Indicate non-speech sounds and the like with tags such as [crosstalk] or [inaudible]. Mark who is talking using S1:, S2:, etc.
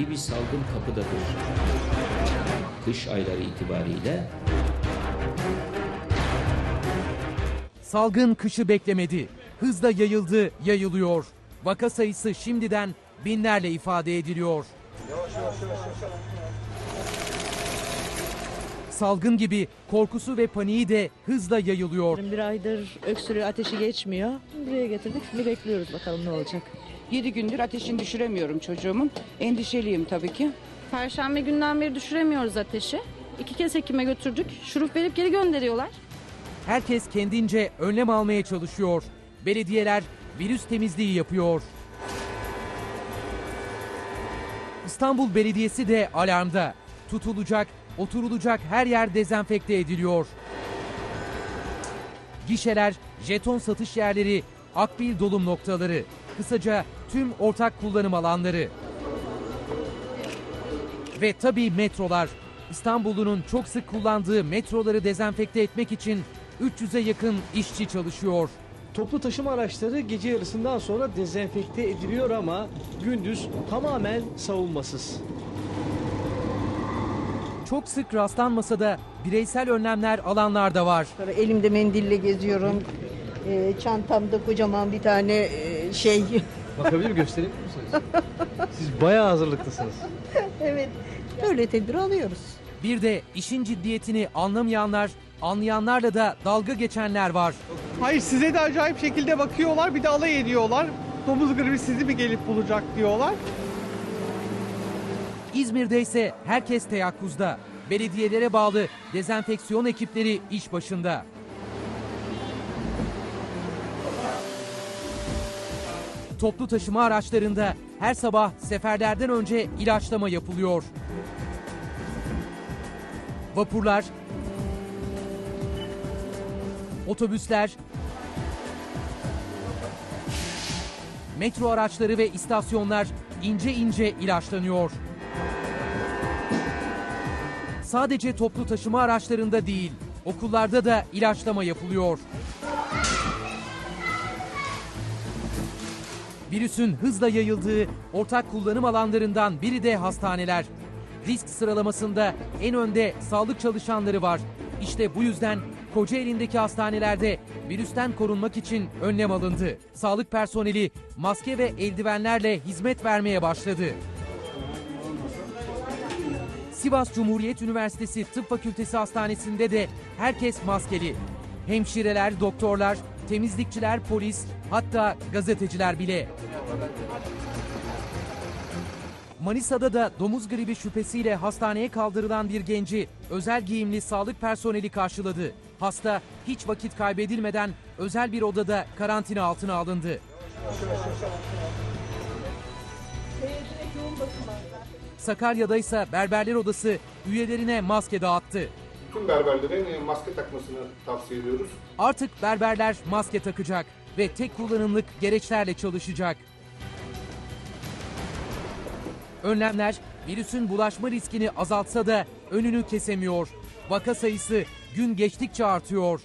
S1: ciddi bir salgın kapıdadır. Kış ayları itibariyle
S2: Salgın kışı beklemedi. Hızla yayıldı, yayılıyor. Vaka sayısı şimdiden binlerle ifade ediliyor. Salgın gibi korkusu ve paniği de hızla yayılıyor.
S3: Bir aydır öksürüğü ateşi geçmiyor. Buraya getirdik. Şimdi bekliyoruz bakalım ne olacak.
S4: 7 gündür ateşini düşüremiyorum çocuğumun. Endişeliyim tabii ki.
S5: Perşembe günden beri düşüremiyoruz ateşi. İki kez hekime götürdük. Şurup verip geri gönderiyorlar.
S2: Herkes kendince önlem almaya çalışıyor. Belediyeler virüs temizliği yapıyor. İstanbul Belediyesi de alarmda. Tutulacak, oturulacak her yer dezenfekte ediliyor. Gişeler, jeton satış yerleri, akbil dolum noktaları, kısaca tüm ortak kullanım alanları. Ve tabii metrolar. İstanbul'un çok sık kullandığı metroları dezenfekte etmek için 300'e yakın işçi çalışıyor.
S6: Toplu taşıma araçları gece yarısından sonra dezenfekte ediliyor ama gündüz tamamen savunmasız.
S2: Çok sık rastlanmasa da bireysel önlemler alanlar da var.
S7: Elimde mendille geziyorum. Ee, çantamda kocaman bir tane e, şey. [laughs]
S6: Bakabilir gösterebilir misiniz? Siz bayağı hazırlıklısınız. [laughs]
S7: evet. Böyle tedbir alıyoruz.
S2: Bir de işin ciddiyetini anlamayanlar, anlayanlarla da dalga geçenler var.
S8: Hayır size de acayip şekilde bakıyorlar bir de alay ediyorlar. Domuz gribi sizi mi gelip bulacak diyorlar.
S2: İzmir'de ise herkes teyakkuzda. Belediyelere bağlı dezenfeksiyon ekipleri iş başında. Toplu taşıma araçlarında her sabah seferlerden önce ilaçlama yapılıyor. Vapurlar, otobüsler, metro araçları ve istasyonlar ince ince ilaçlanıyor. Sadece toplu taşıma araçlarında değil, okullarda da ilaçlama yapılıyor. Virüsün hızla yayıldığı ortak kullanım alanlarından biri de hastaneler. Risk sıralamasında en önde sağlık çalışanları var. İşte bu yüzden Kocaeli'ndeki hastanelerde virüsten korunmak için önlem alındı. Sağlık personeli maske ve eldivenlerle hizmet vermeye başladı. Sivas Cumhuriyet Üniversitesi Tıp Fakültesi Hastanesi'nde de herkes maskeli. Hemşireler, doktorlar, temizlikçiler, polis, hatta gazeteciler bile. Manisa'da da domuz gribi şüphesiyle hastaneye kaldırılan bir genci özel giyimli sağlık personeli karşıladı. Hasta hiç vakit kaybedilmeden özel bir odada karantina altına alındı. Sakarya'da ise berberler odası üyelerine maske dağıttı.
S9: Tüm berberlere maske takmasını tavsiye ediyoruz.
S2: Artık berberler maske takacak ve tek kullanımlık gereçlerle çalışacak. Önlemler virüsün bulaşma riskini azaltsa da önünü kesemiyor. Vaka sayısı gün geçtikçe artıyor.